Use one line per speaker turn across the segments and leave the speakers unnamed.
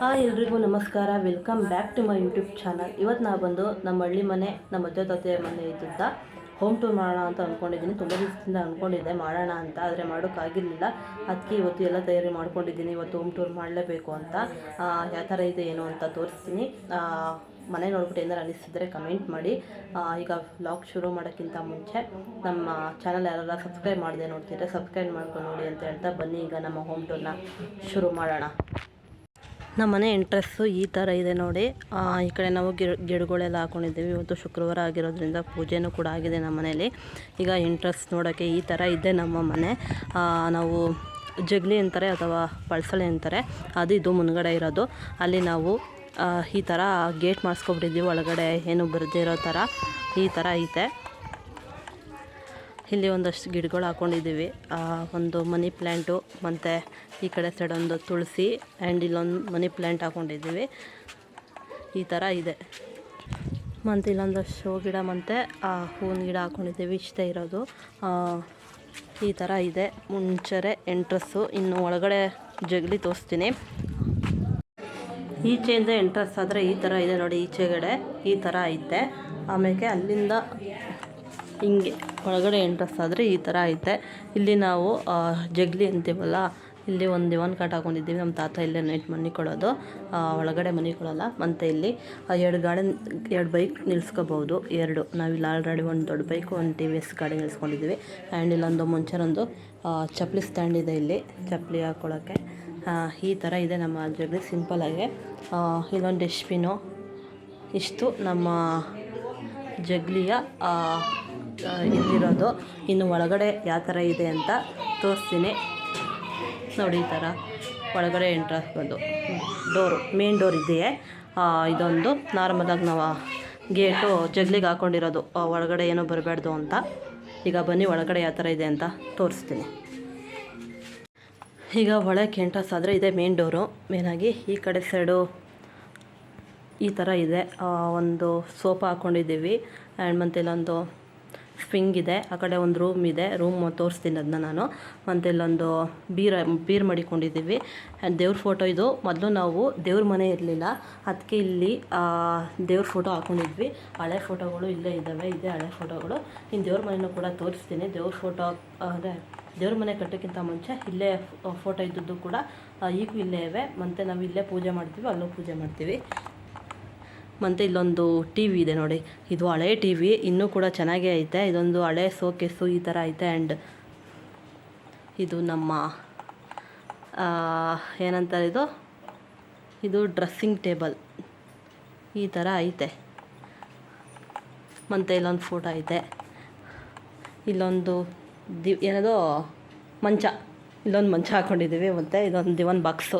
Hi ಎಲ್ರಿಗೂ ನಮಸ್ಕಾರ. Welcome back to my YouTube channel ಇವತ್ತು ನಾವು ಬಂದು ನಮ್ಮ ಹಳ್ಳಿ ಮನೆ, ನಮ್ಮ ಅಜ್ಜ ತಾತೆಯ ಮನೆ ಇದ್ದಿದ್ದ ಹೋಮ್ ಟೂರ್ ಮಾಡೋಣ ಅಂತ ಅಂದ್ಕೊಂಡಿದ್ದೀನಿ ತುಂಬ ದಿವಸದಿಂದ ಅಂದ್ಕೊಂಡಿದ್ದೆ ಮಾಡೋಣ ಅಂತ, ಆದರೆ ಮಾಡೋಕ್ಕಾಗಿರಲಿಲ್ಲ ಅದಕ್ಕೆ ಇವತ್ತು ಎಲ್ಲ ತಯಾರಿ ಮಾಡ್ಕೊಂಡಿದ್ದೀನಿ. ಇವತ್ತು ಹೋಮ್ ಟೂರ್ ಮಾಡಲೇಬೇಕು ಅಂತ. ಯಾವ ಥರ ಇದೆ, ಏನು ಅಂತ ತೋರಿಸ್ತೀನಿ. ಮನೆ ನೋಡ್ಬಿಟ್ಟು ಏನಾರು ಅನಿಸಿದ್ರೆ ಕಮೆಂಟ್ ಮಾಡಿ. ಈಗ ವ್ಲಾಗ್ ಶುರು ಮಾಡೋಕ್ಕಿಂತ ಮುಂಚೆ ನಮ್ಮ ಚಾನಲ್ ಯಾರೆಲ್ಲ ಸಬ್ಸ್ಕ್ರೈಬ್ ಮಾಡಿದೆ ನೋಡ್ತಿದ್ರೆ ಸಬ್ಸ್ಕ್ರೈಬ್ ಮಾಡ್ಕೊಂಡು ನೋಡಿ ಅಂತ ಹೇಳ್ತಾ ಬನ್ನಿ. ಈಗ ನಮ್ಮ ಹೋಮ್ ಟೂರ್ನ ಶುರು ಮಾಡೋಣ. ನಮ್ಮ ಮನೆ ಎಂಟ್ರೆಸ್ಸು ಈ ಥರ ಇದೆ ನೋಡಿ. ಈ ಕಡೆ ನಾವು ಗಿಡ, ಗಿಡಗಳೆಲ್ಲ ಹಾಕೊಂಡಿದ್ದೀವಿ. ಇವತ್ತು ಶುಕ್ರವಾರ ಆಗಿರೋದ್ರಿಂದ ಪೂಜೆನೂ ಕೂಡ ಆಗಿದೆ ನಮ್ಮ ಮನೆಯಲ್ಲಿ ಈಗ ಎಂಟ್ರೆಸ್ ನೋಡೋಕ್ಕೆ ಈ ಥರ ಇದೆ ನಮ್ಮ ಮನೆ. ನಾವು ಜಗಲಿ ಅಂತಾರೆ ಅಥವಾ ಪಳ್ಸಳೆ ಅಂತಾರೆ. ಅದು ಇದು ಮುನ್ಗಡೆ ಇರೋದು. ಅಲ್ಲಿ ನಾವು ಈ ಥರ ಗೇಟ್ ಮಾಡಿಸ್ಕೊಬಿಟ್ಟಿದ್ದೀವಿ ಒಳಗಡೆ ಏನು ಬರದೇ ಇರೋ ಥರ ಈ ಥರ ಐತೆ. ಇಲ್ಲಿ ಒಂದಷ್ಟು ಗಿಡಗಳು ಹಾಕೊಂಡಿದ್ದೀವಿ. ಒಂದು ಮನಿ ಪ್ಲ್ಯಾಂಟು ಮತ್ತು ಈ ಕಡೆ ಸೈಡ್ ಒಂದು ತುಳಸಿ ಆ್ಯಂಡ್ ಇಲ್ಲೊಂದು ಮನಿ ಪ್ಲ್ಯಾಂಟ್ ಹಾಕೊಂಡಿದ್ದೀವಿ. ಈ ಥರ ಇದೆ. ಮತ್ತು ಇಲ್ಲೊಂದು ಶೋ ಗಿಡ, ಮತ್ತು ಹೂವಿನ ಗಿಡ ಹಾಕ್ಕೊಂಡಿದ್ದೀವಿ ಇಷ್ಟೇ ಇರೋದು. ಈ ಥರ ಇದೆ. ಮುಂಚರೆ ಎಂಟ್ರೆಸ್ಸು ಇನ್ನು ಒಳಗಡೆ ಜಗಲಿ ತೋರಿಸ್ತೀನಿ. ಈಚೆಯಿಂದ ಎಂಟ್ರೆಸ್ ಆದರೆ ಈ ಥರ ಇದೆ ನೋಡಿ, ಈಚೆಗಡೆ ಈ ಥರ ಐತೆ. ಆಮೇಲೆ ಅಲ್ಲಿಂದ ಹಿಂಗೆ ಒಳಗಡೆ ಎಂಟ್ರೆಸ್ ಆದರೆ ಈ ಥರ ಐತೆ. ಇಲ್ಲಿ ನಾವು ಜಗ್ಲಿ ಅಂತೀವಲ್ಲ, ಇಲ್ಲಿ ಒಂದು ದಿವಾನ್ ಕಾಟ್ ಹಾಕೊಂಡಿದ್ದೀವಿ. ನಮ್ಮ ತಾತ ಇಲ್ಲೇ ನೈಟ್ ಮನೆ ಕೊಡೋದು. ಒಳಗಡೆ ಮನಿಕೊಳ್ಳಲ್ಲ ಮತ್ತು ಇಲ್ಲಿ ಎರಡು ಗಾಡಿ ಎರಡು ಬೈಕ್ ನಿಲ್ಸ್ಕೋಬೋದು. ಎರಡು. ನಾವಿಲ್ಲಿ ಆಲ್ರೆಡಿ ಒಂದು ದೊಡ್ಡ ಬೈಕು ಒಂದು ಟಿ ವಿ ಎಸ್ ಗಾಡಿ ನಿಲ್ಸ್ಕೊಂಡಿದ್ದೀವಿ. ಆ್ಯಂಡ್ ಇಲ್ಲೊಂದು ಮುಂಚೆನೊಂದು ಚಪ್ಪಲಿ ಸ್ಟ್ಯಾಂಡ್ ಇದೆ ಇಲ್ಲಿ. ಚಪ್ಪಲಿ ಹಾಕ್ಕೊಳ್ಳೋಕ್ಕೆ ಈ ಥರ ಇದೆ ನಮ್ಮ ಜಗಲಿ. ಸಿಂಪಲಾಗಿ ಇಲ್ಲೊಂದು ಡಸ್ಟ್ಬಿನ್ನು ಇಷ್ಟು ನಮ್ಮ ಜಗ್ಲಿಯ ಇಲ್ಲಿರೋದು. ಇನ್ನು ಒಳಗಡೆ ಯಾವ ಥರ ಇದೆ ಅಂತ ತೋರಿಸ್ತೀನಿ. ನೋಡಿ, ಈ ಥರ ಒಳಗಡೆ ಎಂಟ್ರೆನ್ಸ್ ಬಂದು. ಡೋರು ಮೇನ್ ಡೋರ್ ಇದೆಯೇ? ಇದೊಂದು ನಾರ್ಮಲಾಗಿ ನಾವು ಗೇಟು ಜಗ್ಲಿಗೆ ಹಾಕ್ಕೊಂಡಿರೋದು ಒಳಗಡೆ ಏನೂ ಬರಬಾರ್ದು ಅಂತ. ಈಗ ಬನ್ನಿ, ಒಳಗಡೆ ಯಾವ ಥರ ಇದೆ ಅಂತ ತೋರಿಸ್ತೀನಿ. ಈಗ ಒಳಗೆ ಎಂಟ್ರೆನ್ಸ್ ಆದರೆ ಇದೆ ಮೇನ್ ಡೋರು ಮೇನಾಗಿ ಈ ಕಡೆ ಸೈಡು ಈ ಥರ ಇದೆ. ಒಂದು ಸೋಫಾ ಹಾಕ್ಕೊಂಡಿದ್ದೀವಿ ಆ್ಯಂಡ್ ಮತ್ತು ಇಲ್ಲೊಂದು ಸ್ಪಿಂಗ್ ಇದೆ. ಆ ಕಡೆ ಒಂದು ರೂಮ್ ಇದೆ. ರೂಮ್ ತೋರಿಸ್ತೀನಿ ಅದನ್ನ ನಾನು. ಮತ್ತು ಇಲ್ಲೊಂದು ಬೀರ, ಬೀರ್ ಮಡಿಕೊಂಡಿದ್ದೀವಿ. ಆ್ಯಂಡ್ ದೇವ್ರ ಫೋಟೋ ಇದು. ಮೊದಲು ನಾವು ದೇವ್ರ ಮನೆ ಇರಲಿಲ್ಲ. ಅದಕ್ಕೆ ಇಲ್ಲಿ ದೇವ್ರ ಫೋಟೋ ಹಾಕ್ಕೊಂಡಿದ್ವಿ ಹಳೆ ಫೋಟೋಗಳು ಇಲ್ಲೇ ಇದ್ದಾವೆ. ಇದೆ ಹಳೆ ಫೋಟೋಗಳು. ಇನ್ನು ದೇವ್ರ ಮನೆಯೂ ಕೂಡ ತೋರಿಸ್ತೀನಿ. ದೇವ್ರ ಫೋಟೋ ಅದೇ ದೇವ್ರ ಮನೆ ಕಟ್ಟೋಕ್ಕಿಂತ ಮುಂಚೆ ಇಲ್ಲೇ ಫೋಟೋ ಇದ್ದದ್ದು ಕೂಡ ಈಗೂ ಇಲ್ಲೇ ಇವೆ. ಮತ್ತು ನಾವು ಇಲ್ಲೇ ಪೂಜೆ ಮಾಡ್ತೀವಿ. ಅಲ್ಲೂ ಪೂಜೆ ಮಾಡ್ತೀವಿ. ಮತ್ತು ಇಲ್ಲೊಂದು ಟಿ ವಿ ಇದೆ ನೋಡಿ. ಇದು ಹಳೆ ಟಿ ವಿ ಇನ್ನೂ ಕೂಡ ಚೆನ್ನಾಗೇ ಐತೆ. ಇದೊಂದು ಹಳೆ ಸೋಕೇಸು ಈ ಥರ ಐತೆ. ಆ್ಯಂಡ್ ಇದು ನಮ್ಮ ಏನಂತಾರೆ ಇದು? ಇದು ಡ್ರೆಸ್ಸಿಂಗ್ ಟೇಬಲ್. ಈ ಥರ ಐತೆ. ಮತ್ತು ಇಲ್ಲೊಂದು ಫೋಟೋ ಐತೆ. ಇಲ್ಲೊಂದು ದಿ ಏನದು? ಮಂಚ. ಇಲ್ಲೊಂದು ಮಂಚ ಹಾಕ್ಕೊಂಡಿದ್ದೀವಿ ಮತ್ತು ಇದೊಂದು ದಿವನ್ ಬಾಕ್ಸು.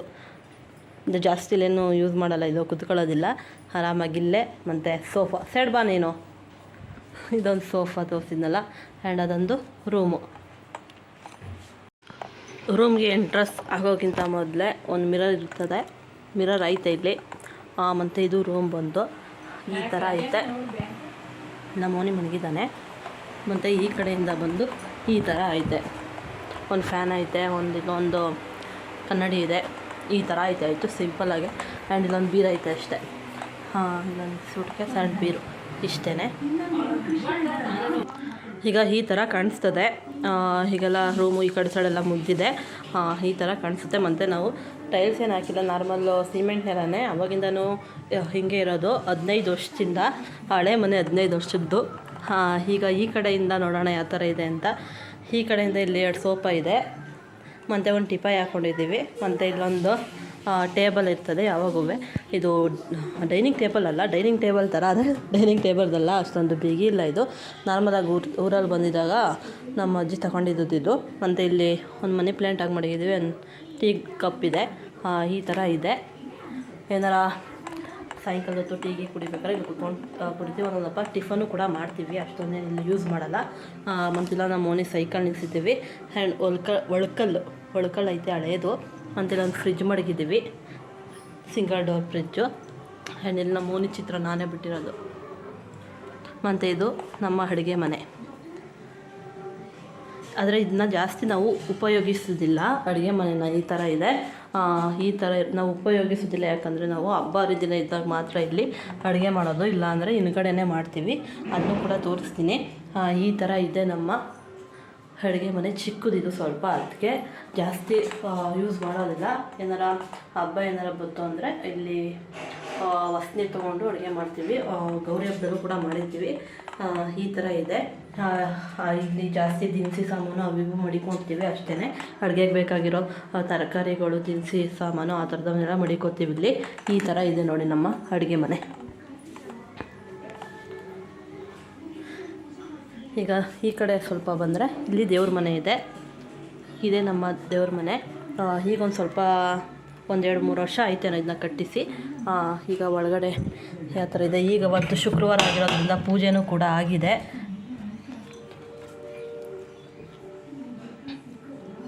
ಇದು ಜಾಸ್ತಿ ಇಲ್ಲೇನು ಯೂಸ್ ಮಾಡಲ್ಲ, ಇದು ಕುತ್ಕೊಳ್ಳೋದಿಲ್ಲ. ಆರಾಮಾಗಿ ಇಲ್ಲೇ ಮತ್ತು ಸೋಫಾ, ಸೈಡ್ ಬಾ ನೀನು ಇದೊಂದು ಸೋಫಾ ತೋರಿಸಿದ್ನಲ್ಲ ಆ್ಯಂಡ್ ಅದೊಂದು ರೂಮು ರೂಮ್ಗೆ ಎಂಟ್ರೆಸ್ ಆಗೋಕ್ಕಿಂತ ಮೊದಲೇ ಒಂದು ಮಿರರ್ ಇರ್ತದೆ. ಮಿರರ್ ಐತೆ ಇಲ್ಲಿ. ಮತ್ತು ಇದು ರೂಮ್ ಬಂದು ಈ ಥರ ಐತೆ. ನಮ್ಮ ಮನೆ ಮನಗಿದ್ದಾನೆ ಮತ್ತು ಈ ಕಡೆಯಿಂದ ಬಂದು ಈ ಥರ ಐತೆ. ಒಂದು ಫ್ಯಾನ್ ಐತೆ, ಒಂದು ಇದೊಂದು ಕನ್ನಡಿ ಇದೆ. ಈ ಥರ ಐತೆ, ಆಯಿತು ಸಿಂಪಲ್ಲಾಗೆ ಆ್ಯಂಡ್ ಇಲ್ಲೊಂದು ಬೀರ್ ಐತೆ ಅಷ್ಟೇ. ಹಾಂ ಇಲ್ಲೊಂದು ಸೂಟ್ಕೇಸ್ ಆ್ಯಂಡ್ ಬೀರು ಇಷ್ಟೇ ಈಗ ಈ ಥರ ಕಾಣಿಸ್ತದೆ. ಹೀಗೆಲ್ಲ ರೂಮು ಈ ಕಡೆ ಸೈಡೆಲ್ಲ ಮುಗಿದಿದೆ. ಈ ಥರ ಕಾಣಿಸುತ್ತೆ. ಮತ್ತು ನಾವು ಟೈಲ್ಸ್ ಏನು ಹಾಕಿಲ್ಲ ನಾರ್ಮಲ್ಲು ಸಿಮೆಂಟ್ ನೆಲನೇ. ಅವಾಗಿಂದನೂ ಹೀಗೆ ಹಿಂಗೆ ಇರೋದು. ಹದಿನೈದು ವರ್ಷದಿಂದ, ಹಳೆ ಮನೆ ಹದಿನೈದು ವರ್ಷದ್ದು. ಹಾಂ, ಈಗ ಈ ಕಡೆಯಿಂದ ನೋಡೋಣ ಯಾವ ಥರ ಇದೆ ಅಂತ. ಈ ಕಡೆಯಿಂದ ಇಲ್ಲಿ ಎರಡು ಸೋಫಾ ಇದೆ. ಮತ್ತು ಒಂದು ಟಿಪಾಯಿ ಹಾಕ್ಕೊಂಡಿದ್ದೀವಿ ಮತ್ತು ಇಲ್ಲೊಂದು ಟೇಬಲ್ ಇರ್ತದೆ ಯಾವಾಗೂ ಇದು ಡೈನಿಂಗ್ ಟೇಬಲ್ ಅಲ್ಲ, ಡೈನಿಂಗ್ ಟೇಬಲ್ ಥರ ಆದರೆ ಡೈನಿಂಗ್ ಟೇಬಲ್ದಲ್ಲ ಅಷ್ಟೊಂದು ಬಿಗಿ ಇಲ್ಲ ಇದು. ನಾರ್ಮಲಾಗಿ ಊರು, ಊರಲ್ಲಿ ಬಂದಿದ್ದಾಗ ನಮ್ಮ ಅಜ್ಜಿ ತಗೊಂಡಿದ್ದು ಮತ್ತು ಇಲ್ಲಿ ಒಂದು ಮನಿ ಪ್ಲ್ಯಾಂಟ್ ಆಗಿ ಮಾಡಿದ್ದೀವಿ ಒಂದು ಟೀ ಕಪ್ ಇದೆ. ಈ ಥರ ಇದೆ. ಏನಾರ ಸಾಯಂಕಾಲ ಹೊತ್ತು ಟೀಗೆ ಕುಡಿಬೇಕಾದ್ರೆ ಇಲ್ಲಿ ಕುತ್ಕೊಂಡು ಕುಡಿತೀವಿ. ಒಂದೊಂದಪ್ಪ ಟಿಫನು ಕೂಡ ಮಾಡ್ತೀವಿ. ಅಷ್ಟೊಂದೇನು ಇಲ್ಲಿ ಯೂಸ್ ಮಾಡಲ್ಲ. ಮತ್ತಿಲ್ಲ ನಮ್ಮ ಓನಿ ಸೈಕಲ್ ನಿಲ್ಸಿದ್ದೀವಿ. ಆ್ಯಂಡ್ ಒಳ್ಕ, ಒಳ್ಕಲ್ಲು. ಒಳ್ಕಲ್ಲು ಐತೆ ಹಳೇದು. ಅಂತೇಳಿ ಒಂದು ಫ್ರಿಜ್ ಮಡಗಿದ್ದೀವಿ. ಸಿಂಗಲ್ ಡೋರ್ ಫ್ರಿಜ್ಜು ಆ್ಯಂಡ್ ಇಲ್ಲಿ ನಮ್ಮ ಓನಿ ಚಿತ್ರ ನಾನೇ ಬಿಟ್ಟಿರೋದು. ಮತ್ತು ಇದು ನಮ್ಮ ಅಡುಗೆ ಮನೆ. ಆದರೆ ಇದನ್ನ ಜಾಸ್ತಿ ನಾವು ಉಪಯೋಗಿಸೋದಿಲ್ಲ. ಅಡುಗೆ ಮನೆನ ಈ ಥರ ಇದೆ. ಈ ಥರ ನಾವು ಉಪಯೋಗಿಸೋದಿಲ್ಲ. ಯಾಕಂದರೆ ನಾವು ಹಬ್ಬ, ಹರಿದಿನ ಇದ್ದಾಗ ಮಾತ್ರ ಇಲ್ಲಿ ಅಡುಗೆ ಮಾಡೋದು. ಇಲ್ಲಾಂದರೆ ಹಿಂದ್ಗಡೆನೇ ಮಾಡ್ತೀವಿ. ಅದನ್ನು ಕೂಡ ತೋರಿಸ್ತೀನಿ. ಈ ಥರ ಇದೆ ನಮ್ಮ ಅಡುಗೆ ಮನೆ ಚಿಕ್ಕದಿದು ಸ್ವಲ್ಪ, ಅದಕ್ಕೆ ಜಾಸ್ತಿ ಯೂಸ್ ಮಾಡೋದಿಲ್ಲ. ಏನಾರ ಹಬ್ಬ ಏನಾರ ಬಂತು ಅಂದರೆ ಇಲ್ಲಿ ವಸ್ತಿ ತೊಗೊಂಡು ಅಡುಗೆ ಮಾಡ್ತೀವಿ. ಗೌರಿ ಹಬ್ಬದಲ್ಲೂ ಕೂಡ ಮಾಡಿರ್ತೀವಿ. ಈ ಥರ ಇದೆ. ಇಲ್ಲಿ ಜಾಸ್ತಿ ದಿನಸಿ ಸಾಮಾನು ಅವು ಇವು ಮಡಿಕೊತೀವಿ ಅಷ್ಟೇ ಅಡುಗೆಗೆ ಬೇಕಾಗಿರೋ ತರಕಾರಿಗಳು, ದಿನಸಿ ಸಾಮಾನು ಆ ಥರದವನ್ನೆಲ್ಲ ಮಡಿಕೋತೀವಿ ಇಲ್ಲಿ. ಈ ಥರ ಇದೆ ನೋಡಿ ನಮ್ಮ ಅಡುಗೆ ಮನೆ. ಈಗ ಈ ಕಡೆ ಸ್ವಲ್ಪ ಬಂದರೆ ಇಲ್ಲಿ ದೇವ್ರ ಮನೆ ಇದೆ. ಇದೇ ನಮ್ಮ ದೇವ್ರ ಮನೆ. ಈಗೊಂದು ಸ್ವಲ್ಪ ಒಂದೆರಡು ಮೂರು ವರ್ಷ ಆಯ್ತೇನೋ ಇದನ್ನ ಕಟ್ಟಿಸಿ. ಈಗ ಒಳಗಡೆ ಯಾವ ಥರ ಇದೆ? ಈಗ ಅವತ್ತು ಶುಕ್ರವಾರ ಆಗಿರೋದ್ರಿಂದ ಪೂಜೆನೂ ಕೂಡ ಆಗಿದೆ.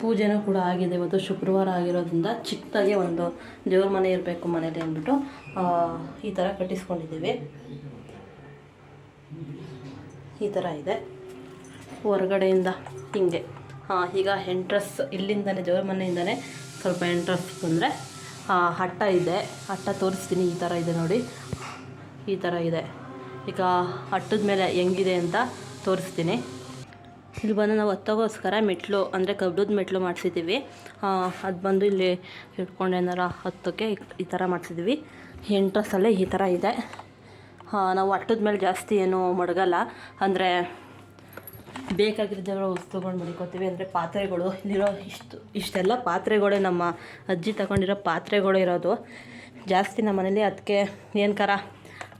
ಪೂಜೆನೂ ಕೂಡ ಆಗಿದೆ. ಇವತ್ತು ಶುಕ್ರವಾರ ಆಗಿರೋದ್ರಿಂದ ಚಿಕ್ಕದಾಗಿ ಒಂದು ದೇವ್ರ ಮನೆ ಇರಬೇಕು ಮನೇಲಿ ಅಂದ್ಬಿಟ್ಟು ಈ ಥರ ಕಟ್ಟಿಸ್ಕೊಂಡಿದ್ದೀವಿ. ಈ ಥರ ಇದೆ. ಹೊರಗಡೆಯಿಂದ ಹಿಂಗೆ. ಹಾಂ, ಈಗ ಎಂಟ್ರಸ್ ಇಲ್ಲಿಂದಲೇ ಜೋರ ಮನೆಯಿಂದಲೇ ಸ್ವಲ್ಪ ಎಂಟ್ರಸ್ ಬಂದರೆ ಹಟ್ಟ ಇದೆ. ಹಟ್ಟ ತೋರಿಸ್ತೀನಿ, ಈ ಥರ ಇದೆ ನೋಡಿ. ಈ ಥರ ಇದೆ. ಈಗ ಹಟ್ಟದ ಮೇಲೆ ಹೆಂಗಿದೆ ಅಂತ ತೋರಿಸ್ತೀನಿ. ಇಲ್ಲಿ ಬಂದು ನಾವು ಹತ್ತೋಗೋಸ್ಕರ ಮೆಟ್ಲು, ಅಂದರೆ ಕಬ್ಬದ ಮೆಟ್ಲು ಮಾಡಿಸಿದ್ದೀವಿ. ಅದು ಬಂದು ಇಲ್ಲಿ ಇಟ್ಕೊಂಡು ಏನಾರ ಹತ್ತೋಕ್ಕೆ ಈ- ಥರ ಮಾಡಿಸಿದ್ದೀವಿ. ಎಂಟ್ರೆಸ್ಸಲ್ಲೇ ಈ ಥರ ಇದೆ. ನಾವು ಹಟ್ಟದ ಮೇಲೆ ಜಾಸ್ತಿ ಏನು ಮಡಗಲ್ಲ. ಅಂದರೆ ಬೇಕಾಗಿರೋ ವಸ್ತುಗಳು ಮಡಿಕೋತೀವಿ ಅಂದರೆ ಪಾತ್ರೆಗಳು ಇಲ್ಲಿರೋ ಇಷ್ಟು, ಇಷ್ಟೆಲ್ಲ ಪಾತ್ರೆಗಳೇ ನಮ್ಮ ಅಜ್ಜಿ ತಗೊಂಡಿರೋ ಪಾತ್ರೆಗಳು ಇರೋದು. ಜಾಸ್ತಿ ನಮ್ಮ ಮನೇಲಿ ಅದಕ್ಕೆ ಏನಕಾರ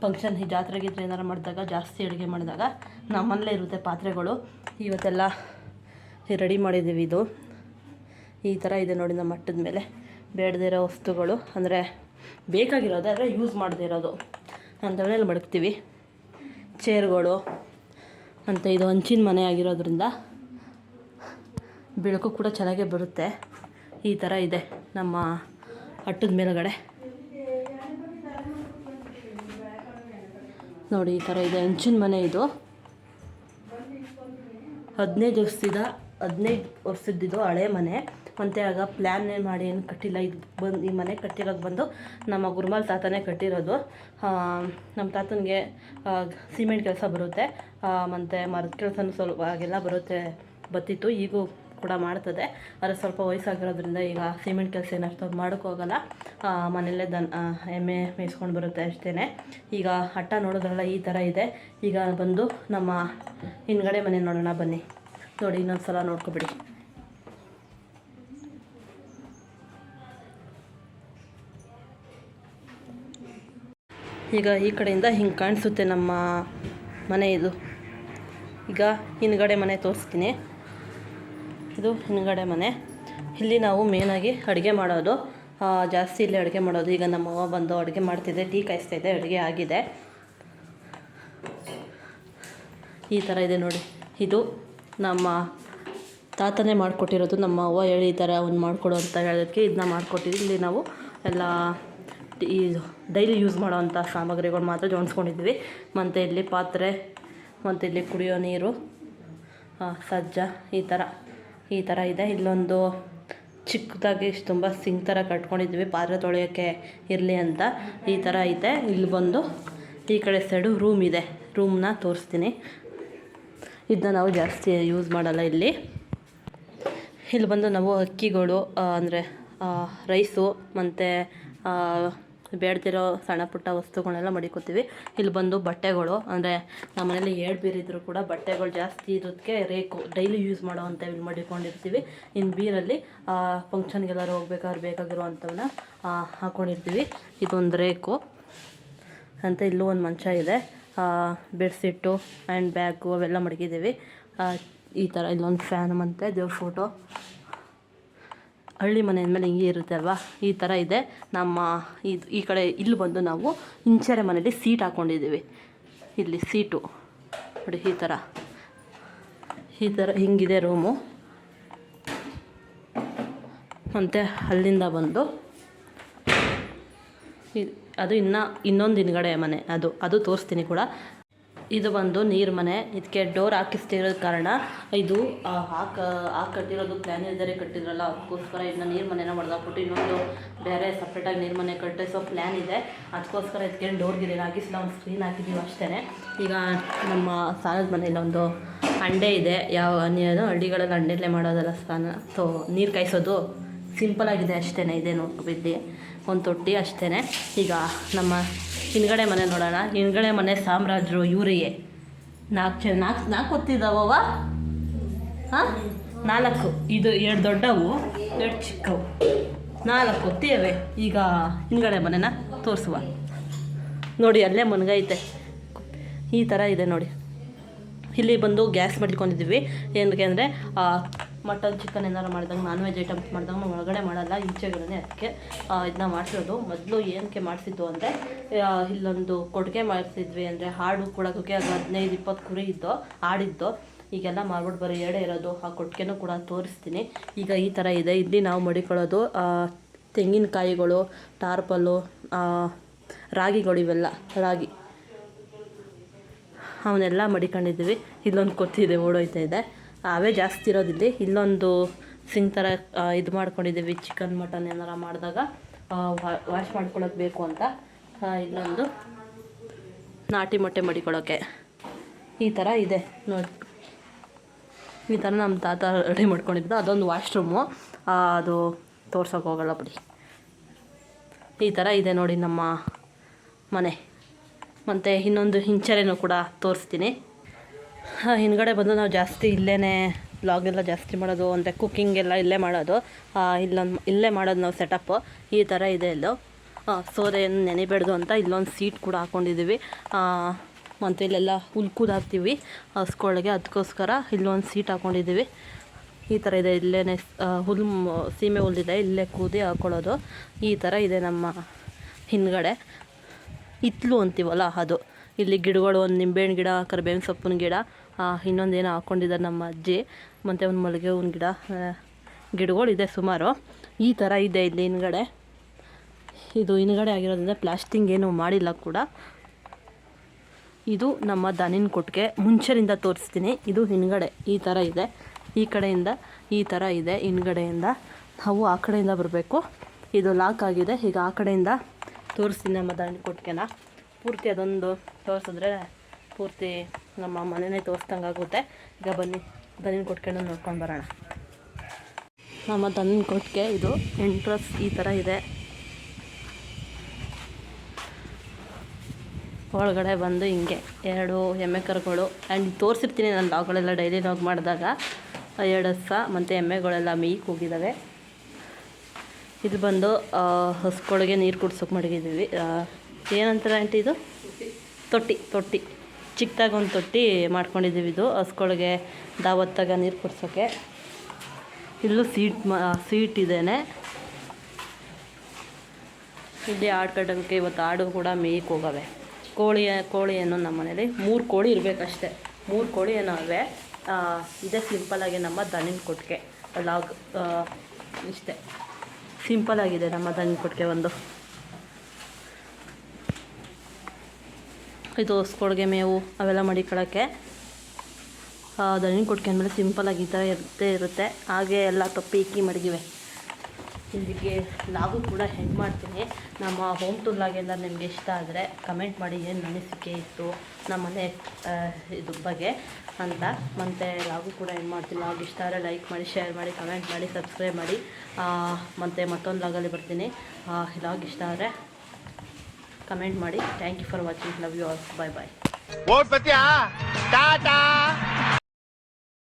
ಫಂಕ್ಷನ್ ಈ ಜಾತ್ರೆ ಗೀತ್ರೆ ಏನಾರು ಮಾಡಿದಾಗ, ಜಾಸ್ತಿ ಅಡುಗೆ ಮಾಡಿದಾಗ ನಮ್ಮಲ್ಲೇ ಇರುತ್ತೆ ಪಾತ್ರೆಗಳು. ಇವತ್ತೆಲ್ಲ ರೆಡಿ ಮಾಡಿದ್ದೀವಿ ಇದು. ಈ ಥರ ಇದೆ ನೋಡಿ ನಮ್ಮ ಮಟ್ಟದ ಮೇಲೆ. ಬೇಡದೇ ಇರೋ ವಸ್ತುಗಳು, ಅಂದರೆ ಬೇಕಾಗಿರೋದು, ಅಂದರೆ ಯೂಸ್ ಮಾಡದೇ ಇರೋದು. ಅಂಥವನ್ನೆಲ್ಲ ಮಡಗ್ತೀವಿ. ಚೇರ್ಗಳು ಅಂತ ಇದು ಹಂಚಿನ ಮನೆ ಆಗಿರೋದ್ರಿಂದ ಬೆಳಕು ಕೂಡ ಚೆನ್ನಾಗೇ ಬರುತ್ತೆ. ಈ ಥರ ಇದೆ ನಮ್ಮ ಹಟ್ಟದ ಮೇಲುಗಡೆ. ನೋಡಿ, ಈ ಥರ ಇದೆ. ಹಂಚಿನ ಮನೆ ಇದು. ಹದಿನೈದು ವರ್ಷದ, ಹದಿನೈದು ವರ್ಷದ್ದಿದು ಹಳೆ ಮನೆ. ಮತ್ತು ಆಗ ಪ್ಲ್ಯಾನ್ ಮಾಡಿ ಏನು ಕಟ್ಟಿಲ್ಲ. ಇದು ಬಂದು, ಈ ಮನೆ ಕಟ್ಟಿರೋದು ಬಂದು ನಮ್ಮ ಗುರುಮಲ್ ತಾತನೇ ಕಟ್ಟಿರೋದು. ನಮ್ಮ ತಾತನಿಗೆ ಸಿಮೆಂಟ್ ಕೆಲಸ ಬರುತ್ತೆ. ಮತ್ತು ಮರದ ಕೆಲಸನೂ ಸ್ವಲ್ಪ ಹಾಗೆಲ್ಲ ಬರುತ್ತೆ, ಬತ್ತಿತ್ತು. ಈಗೂ ಕೂಡ ಮಾಡ್ತದೆ. ಆದರೆ ಸ್ವಲ್ಪ ವಯಸ್ಸಾಗಿರೋದ್ರಿಂದ ಈಗ ಸಿಮೆಂಟ್ ಕೆಲಸ ಏನಷ್ಟು ಮಾಡೋಕ್ಕೋಗಲ್ಲ ಮನೆಯಲ್ಲೇ ದನ್ ಎಮ್ಮೆ ಮೇಯಿಸ್ಕೊಂಡು ಬರುತ್ತೆ ಅಷ್ಟೇ ಈಗ ಹಟ್ಟ ನೋಡೋದ್ರಲ್ಲ ಈ ಥರ ಇದೆ. ಈಗ ಬಂದು ನಮ್ಮ ಹಿಂದ್ಗಡೆ ಮನೆ ನೋಡೋಣ ಬನ್ನಿ. ನೋಡಿ ಇನ್ನೊಂದು ಸಲ ನೋಡ್ಕೊಬಿಡಿ. ಈಗ ಈ ಕಡೆಯಿಂದ ಹಿಂಗೆ ಕಾಣಿಸುತ್ತೆ ನಮ್ಮ ಮನೆ ಇದು. ಈಗ ಹಿಂದ್ಗಡೆ ಮನೆ ತೋರಿಸ್ತೀನಿ. ಇದು ಹಿಂದ್ಗಡೆ ಮನೆ. ಇಲ್ಲಿ ನಾವು ಮೇನಾಗಿ ಅಡುಗೆ ಮಾಡೋದು. ಜಾಸ್ತಿ ಇಲ್ಲಿ ಅಡುಗೆ ಮಾಡೋದು. ಈಗ ನಮ್ಮ ಅವ್ವ ಬಂದು ಅಡುಗೆ ಮಾಡ್ತಿದ್ದೆ ಟೀ ಕಾಯಿಸ್ತಾ ಇದೆ ಅಡುಗೆ ಆಗಿದೆ. ಈ ಥರ ಇದೆ ನೋಡಿ. ಇದು ನಮ್ಮ ತಾತನೇ ಮಾಡಿಕೊಟ್ಟಿರೋದು. ನಮ್ಮ ಅವ್ವ ಹೇಳಿ ಈ ಥರ ಒಂದು ಮಾಡಿಕೊಡು ಅಂತ ಹೇಳೋದಕ್ಕೆ ಇದನ್ನ ಮಾಡಿಕೊಟ್ಟಿದ್ದು ಇಲ್ಲಿ ನಾವು ಎಲ್ಲ ಈ ಡೈಲಿ ಯೂಸ್ ಮಾಡೋವಂಥ ಸಾಮಗ್ರಿಗಳು ಮಾತ್ರ ಜೋಡಿಸ್ಕೊಂಡಿದ್ದೀವಿ. ಮತ್ತು ಇಲ್ಲಿ ಪಾತ್ರೆ, ಮತ್ತು ಇಲ್ಲಿ ಕುಡಿಯೋ ನೀರು ಸಜ್ಜ, ಈ ಥರ ಈ ಥರ ಇದೆ. ಇಲ್ಲೊಂದು ಚಿಕ್ಕದಾಗಿ ತುಂಬ ಸಿಂಕ್ ಥರ ಕಟ್ಕೊಂಡಿದ್ವಿ ಪಾತ್ರೆ ತೊಳೆಯೋಕ್ಕೆ ಇರಲಿ ಅಂತ ಈ ಥರ ಇದೆ. ಇಲ್ಲಿ ಬಂದು ಈ ಕಡೆ ಸೈಡು ರೂಮ್ ಇದೆ. ರೂಮ್ನ ತೋರಿಸ್ತೀನಿ. ಇದನ್ನ ನಾವು ಜಾಸ್ತಿ ಯೂಸ್ ಮಾಡಲ್ಲ ಇಲ್ಲಿ. ಇಲ್ಲಿ ಬಂದು ನಾವು ಅಕ್ಕಿಗಳು ಅಂದರೆ ರೈಸು, ಮತ್ತು ಬೇಡ್ದಿರೋ ಸಣ್ಣ ಪುಟ್ಟ ವಸ್ತುಗಳನ್ನೆಲ್ಲ ಮಡಿಕೋತೀವಿ. ಇಲ್ಲಿ ಬಂದು ಬಟ್ಟೆಗಳು, ಅಂದರೆ ನಮ್ಮ ಮನೇಲಿ ಏಳು ಬೀರಿದ್ರು ಕೂಡ ಬಟ್ಟೆಗಳು ಜಾಸ್ತಿ ಇರೋದಕ್ಕೆ ರೇಕು. ಡೈಲಿ ಯೂಸ್ ಮಾಡೋ ಇಲ್ಲಿ ಮಡಿಕೊಂಡಿರ್ತೀವಿ. ಇನ್ನು ಬೀರಲ್ಲಿ ಫಂಕ್ಷನ್ಗೆಲ್ಲರೂ ಹೋಗ್ಬೇಕಾದ್ರೆ ಬೇಕಾಗಿರುವಂಥವನ್ನ ಹಾಕ್ಕೊಂಡಿರ್ತೀವಿ ಇದೊಂದು ರೇಕು. ಅಂತ ಇಲ್ಲೂ ಒಂದು ಮಂಚ ಇದೆ. ಬೆಡ್ಶೀಟು ಆ್ಯಂಡ್ ಬ್ಯಾಗು ಅವೆಲ್ಲ ಮಡಗಿದ್ದೀವಿ. ಈ ಥರ ಇಲ್ಲೊಂದು ಫ್ಯಾನ್ ಮತ್ತು ದೇವ್ರ ಫೋಟೋ. ಹಳ್ಳಿ ಮನೆ ಅಂದಮೇಲೆ ಹಿಂಗೆ ಇರುತ್ತೆ ಅಲ್ವಾ? ಈ ಥರ ಇದೆ. ನಮ್ಮ ಇದು ಈ ಕಡೆ ಇಲ್ಲಿ ಬಂದು ನಾವು ಇಂಚರೆ ಮನೇಲಿ ಸೀಟ್ ಹಾಕ್ಕೊಂಡಿದ್ದೀವಿ ಇಲ್ಲಿ ಸೀಟು. ನೋಡಿ, ಈ ಥರ. ಈ ಥರ ಹಿಂಗಿದೆ ರೂಮು. ಮತ್ತು ಅಲ್ಲಿಂದ ಬಂದು ಅದು ಇನ್ನು ಇನ್ನೊಂದು ಹಿಂದ್ಗಡೆ ಮನೆ. ಅದು ಅದು ತೋರಿಸ್ತೀನಿ ಕೂಡ. ಇದು ಬಂದು ನೀರು ಮನೆ. ಇದಕ್ಕೆ ಡೋರ್ ಹಾಕಿಸ್ತಿರೋ ಕಾರಣ ಇದು ಹಾಕ ಹಾಕಿ ಕಟ್ಟಿರೋದು ಪ್ಲ್ಯಾನ್ ಇದ್ದಾರೆ ಕಟ್ಟಿದ್ರಲ್ಲ. ಅದಕ್ಕೋಸ್ಕರ ಇದನ್ನ ನೀರು ಮನೆನ ಹೊಡೆದಾಕ್ಬಿಟ್ಟು ಇನ್ನೊಂದು ಬೇರೆ ಸಪ್ರೇಟಾಗಿ ನೀರು ಮನೆ ಕಟ್ಟಿಸೋ ಪ್ಲ್ಯಾನ್ ಇದೆ. ಅದಕ್ಕೋಸ್ಕರ ಇದಕ್ಕೆ ಡೋರ್ ಗಿರೀರ್ ಹಾಕಿಸಿಲ್ಲ ಒಂದು ಸ್ಕ್ರೀನ್ ಹಾಕಿದ್ದೀವಿ ಅಷ್ಟೇ ಈಗ ನಮ್ಮ ಸಾಲದ ಮನೇಲಿ ಒಂದು ಹಂಡೆ ಇದೆ. ಯಾವ ನೀರು ಹಳ್ಳಿಗಳಲ್ಲಿ ಹಂಡೆಲ್ಲೇ ಮಾಡೋದಲ್ಲ ಸ್ನಾನ ಸೊ ನೀರು ಕಾಯಿಸೋದು ಸಿಂಪಲ್ ಆಗಿದೆ ಅಷ್ಟೇ ಇದೇನು ಬಿದ್ದು ಒಂದು ತೊಟ್ಟಿ ಅಷ್ಟೇ ಈಗ ನಮ್ಮ ಹಿಂದ್ಗಡೆ ಮನೆ ನೋಡೋಣ. ಹಿಂದ್ಗಡೆ ಮನೆ ಸಾಮ್ರಾಜ್ರು ಇವರಿಗೆ. ನಾಲ್ಕು ಜನ ನಾಲ್ಕು ನಾಲ್ಕು ಹೊತ್ತಿದ್ದಾವವ ಹಾಂ? ನಾಲ್ಕು. ಇದು ಎರಡು ದೊಡ್ಡವು, ಎರಡು ಚಿಕ್ಕವು. ನಾಲ್ಕು ಹೊತ್ತಿವೆ ಈಗ ಹಿಂದ್ಗಡೆ ಮನೆನ ತೋರಿಸುವ. ನೋಡಿ, ಅಲ್ಲೇ ಮನ್ಗೈತೆ. ಈ ಥರ ಇದೆ ನೋಡಿ. ಇಲ್ಲಿ ಬಂದು ಗ್ಯಾಸ್ ಮಾಡ್ಕೊಂಡಿದ್ದೀವಿ. ಏನಕ್ಕೆ ಅಂದರೆ ಮಟನ್ ಚಿಕನ್ ಏನಾರು ಮಾಡಿದಾಗ ನಾನ್ ವೆಜ್ ಐಟಮ್ಸ್ ಮಾಡಿದಾಗ ನಾವು ಒಳಗಡೆ ಮಾಡಲ್ಲ ಈಚೆಗಳನ್ನೇ ಅದಕ್ಕೆ ಇದನ್ನ ಮಾಡಿಸಿರೋದು. ಮೊದಲು ಏನಕ್ಕೆ ಮಾಡಿಸಿದ್ದು ಅಂದರೆ ಇಲ್ಲೊಂದು ಕೊಡುಗೆ ಮಾಡಿಸಿದ್ವಿ ಅಂದರೆ ಹಾಡು ಕೊಡೋದಕ್ಕೆ ಅದು ಹದಿನೈದು, ಇಪ್ಪತ್ತು ಕುರಿ ಇದ್ದು, ಹಾಡಿದ್ದು, ಈಗೆಲ್ಲ ಮಾಡ್ಬಿಟ್ಟು ಬರೀ ಎರಡೇ ಇರೋದು. ಆ ಕೊಟ್ಟಿಗೆನೂ ಕೂಡ ತೋರಿಸ್ತೀನಿ. ಈಗ ಈ ಥರ ಇದೆ. ಇಲ್ಲಿ ನಾವು ಮಡಿಕೊಳ್ಳೋದು ತೆಂಗಿನಕಾಯಿಗಳು ಟಾರ್ಪಲ್ಲು ರಾಗಿಗಳು ಇವೆಲ್ಲ, ರಾಗಿ. ಅವನ್ನೆಲ್ಲ ಮಡಿಕೊಂಡಿದ್ದೀವಿ. ಇಲ್ಲೊಂದು ಕೊತ್ತಿದೆ, ಓಡೋಯ್ತಾ ಇದೆ. ಅವೇ ಜಾಸ್ತಿ ಇರೋದಿಲ್ಲಿ ಇಲ್ಲೊಂದು ಸಿಂಗ್ ಥರ ಇದು ಮಾಡ್ಕೊಂಡಿದ್ದೀವಿ, ಚಿಕನ್, ಮಟನ್ ಏನಾರ ಮಾಡಿದಾಗ ವಾಶ್ ಮಾಡ್ಕೊಳ್ಳೋಕೆ ಬೇಕು ಅಂತ. ಇಲ್ಲೊಂದು ನಾಟಿ ಮೊಟ್ಟೆ ಮಡಿಕೊಳ್ಳೋಕ್ಕೆ ಈ ಥರ ಇದೆ, ನೋಡಿ. ಈ ಥರ ನಮ್ಮ ತಾತ ರೆಡಿ ಮಾಡ್ಕೊಂಡಿದ್ದು. ಅದೊಂದು ವಾಶ್ರೂಮು. ಅದು ತೋರ್ಸೋಕೆ ಹೋಗಲ್ಲ ಬಿಡಿ. ಈ ಥರ ಇದೆ ನೋಡಿ ನಮ್ಮ ಮನೆ. ಮತ್ತು ಇನ್ನೊಂದು ಹಿಂಚರೇನೂ ಕೂಡ ತೋರಿಸ್ತೀನಿ. ಹಿಂದ್ಗಡೆ ಬಂದು ನಾವು ಜಾಸ್ತಿ ಇಲ್ಲೇ ಬ್ಲಾಗ್ ಎಲ್ಲ ಜಾಸ್ತಿ ಮಾಡೋದು, ಅಂದರೆ ಕುಕ್ಕಿಂಗ್ ಎಲ್ಲ ಇಲ್ಲೇ ಮಾಡೋದು. ಇಲ್ಲೊಂದು, ಇಲ್ಲೇ ಮಾಡೋದು ನಾವು ಸೆಟಪ್ಪು ಈ ಥರ ಇದೆ ಇಲ್ಲೋ ಏನು ನೆನೆಬೇಡ್ದು ಅಂತ ಇಲ್ಲೊಂದು ಸೀಟ್ ಕೂಡ ಹಾಕ್ಕೊಂಡಿದ್ದೀವಿ ಮತ್ತು ಇಲ್ಲೆಲ್ಲ ಹುಲ್ ಕೂದಾಕ್ತೀವಿ. ಹಸ್ಕೊಳಗೆ ಅದಕ್ಕೋಸ್ಕರ ಇಲ್ಲೊಂದು ಸೀಟ್ ಹಾಕ್ಕೊಂಡಿದ್ದೀವಿ ಈ ಥರ ಇದೆ ಇಲ್ಲೇ ಹುಲ್ ಸೀಮೆ ಹುಲ್ಲಿದೆ ಇಲ್ಲೇ ಕೂದಿ ಹಾಕ್ಕೊಳ್ಳೋದು ಈ ಥರ ಇದೆ ನಮ್ಮ ಹಿಂದ್ಗಡೆ. ಹಿತ್ಲು ಅಂತೀವಲ್ಲ ಅದು. ಇಲ್ಲಿ ಗಿಡಗಳು, ಒಂದು ನಿಂಬೆಹಣ್ಣು ಗಿಡ, ಕರಿಬೇವಿನ ಸೊಪ್ಪಿನ ಗಿಡ ಇನ್ನೊಂದು ಏನೋ ಹಾಕ್ಕೊಂಡಿದ್ದಾರೆ ನಮ್ಮ ಅಜ್ಜಿ. ಮತ್ತು ಒಂದು ಮಲ್ಲಿಗೆ ಹೂವಿನ ಗಿಡ ಗಿಡಗಳು ಗಿಡಗಳಿದೆ ಸುಮಾರು. ಈ ಥರ ಇದೆ ಇಲ್ಲಿ ಹಿಂದ್ಗಡೆ. ಇದು ಹಿಂದ್ಗಡೆ ಆಗಿರೋದ್ರಿಂದ ಪ್ಲಾಸ್ಟಿಂಗ್ ಏನು ಮಾಡಿಲ್ಲ ಕೂಡ. ಇದು ನಮ್ಮ ದನಿನ ಕೊಟ್ಟಿಗೆ ಮುಂಚೆಯಿಂದ ತೋರಿಸ್ತೀನಿ. ಇದು ಹಿಂದ್ಗಡೆ ಈ ಥರ ಇದೆ. ಈ ಕಡೆಯಿಂದ ಈ ಥರ ಇದೆ, ಹಿಂದ್ಗಡೆಯಿಂದ. ನಾವು ಆ ಕಡೆಯಿಂದ ಬರಬೇಕು. ಇದು ಲಾಕ್ ಆಗಿದೆ. ಈಗ ಆ ಕಡೆಯಿಂದ ತೋರಿಸ್ತೀನಿ ನಮ್ಮ ದನಿನ ಕೊಟ್ಟಿಗೆನ ಪೂರ್ತಿ ಅದೊಂದು ತೋರಿಸಿದ್ರೆ ಪೂರ್ತಿ ನಮ್ಮ ಮನೆಯೇ ತೋರಿಸ್ದಂಗೆ ಆಗುತ್ತೆ. ಈಗ ಬನ್ನಿ ದನಿನ ಕೊಟ್ಕೊಂಡು ನೋಡ್ಕೊಂಡು ಬರೋಣ. ನಮ್ಮ ದನಿನ ಕೊಟ್ಟಿಗೆ ಇದು ಎಂಟ್ರಸ್ ಈ ಥರ ಇದೆ. ಒಳಗಡೆ ಬಂದು ಹಿಂಗೆ ಎರಡು ಎಮ್ಮೆ ಕರುಗಳು ಆ್ಯಂಡ್ ತೋರಿಸಿರ್ತೀನಿ ನಾನು ಲಾಗ್ಗಳೆಲ್ಲ ಡೈಲಿ ಲಾಗ್ ಮಾಡಿದಾಗ. ಎರಡು ಹಸ ಮತ್ತು ಎಮ್ಮೆಗಳೆಲ್ಲ ಮೇಯ್ಗೆ ಹೋಗಿದ್ದಾವೆ ಇದು ಬಂದು ಹಸುಗಳಿಗೆ ನೀರು ಕುಡ್ಸೋಕೆ ಮಡಗಿದ್ದೀವಿ ಏನಂತಾರೆ ಆಂಟಿ ಇದು? ತೊಟ್ಟಿ ತೊಟ್ಟಿ. ಚಿಕ್ಕದಾಗಿ ಒಂದು ತೊಟ್ಟಿ ಮಾಡ್ಕೊಂಡಿದ್ದೀವಿ ಇದು. ಹಸ್ಕೊಳಗೆ ದಾವತ್ತಾಗ ನೀರು ಕುಡ್ಸೋಕ್ಕೆ ಇಲ್ಲೂ ಸೀಟ್ ಮಾ ಸೀಟ್ ಇದೇನೆ. ಇಲ್ಲಿ ಕಟ್ಟೋಕ್ಕೆ ಇವತ್ತು ಆಡು ಕೂಡ ಮೇಯಕ್ಕೆ ಹೋಗವೆ. ಕೋಳಿ ಕೋಳಿ ಏನೋ ನಮ್ಮ ಮನೇಲಿ ಮೂರು ಕೋಳಿ ಇರಬೇಕಷ್ಟೆ. ಮೂರು ಕೋಳಿ ಏನೋ ಅವೆ ಇದೇ ಸಿಂಪಲ್ಲಾಗಿ ನಮ್ಮ ದನಿನ ಕೊಟ್ಟಿಗೆ ಲಾಗ್ ಇಷ್ಟೇ. ಸಿಂಪಲ್ಲಾಗಿದೆ ನಮ್ಮ ದನಿನ ಕೊಟ್ಟಿಗೆ ಒಂದು. ಇದು ಹೊಸ್ಕೊಳ್ಗೆ ಮೇವು ಅವೆಲ್ಲ ಮಡಿಕೊಳ್ಳೋಕ್ಕೆ ದಣಿನ ಕೊಟ್ಕೆ ಅಂದಮೇಲೆ ಸಿಂಪಲಾಗಿ ಈ ಥರ ಇರುತ್ತೆ ಇರುತ್ತೆ. ಹಾಗೆ ಎಲ್ಲ ತಪ್ಪಿ ಇಕ್ಕಿ ಮಡಗಿವೆ. ಇದಕ್ಕೆ ಲಾಗು ಕೂಡ ಹೆಂಗೆ ಮಾಡ್ತೀನಿ ನಮ್ಮ ಹೋಮ್ ಟೂರ್ ಲಾಗೆಲ್ಲ ನಿಮಗೆ ಇಷ್ಟ ಆದರೆ ಕಮೆಂಟ್ ಮಾಡಿ ಏನು ಅನಿಸಿಕೆ ಇತ್ತು ನಮ್ಮ ಮನೆ ಇದು ಬಗ್ಗೆ ಅಂತ. ಮತ್ತು ಲಾಗು ಕೂಡ ಹೆಂಗೆ ಮಾಡ್ತೀನಿ ಲಾಗ್ ಇಷ್ಟ ಆದರೆ ಲೈಕ್ ಮಾಡಿ ಶೇರ್ ಮಾಡಿ ಕಮೆಂಟ್ ಮಾಡಿ ಸಬ್ಸ್ಕ್ರೈಬ್ ಮಾಡಿ. ಮತ್ತು ಮತ್ತೊಂದು ಲಾಗಲ್ಲಿ ಬರ್ತೀನಿ. ಲಾಗ್ ಇಷ್ಟ ಆದರೆ ಕಮೆಂಟ್ ಮಾಡಿ. Thank you for watching love you all bye bye
tata.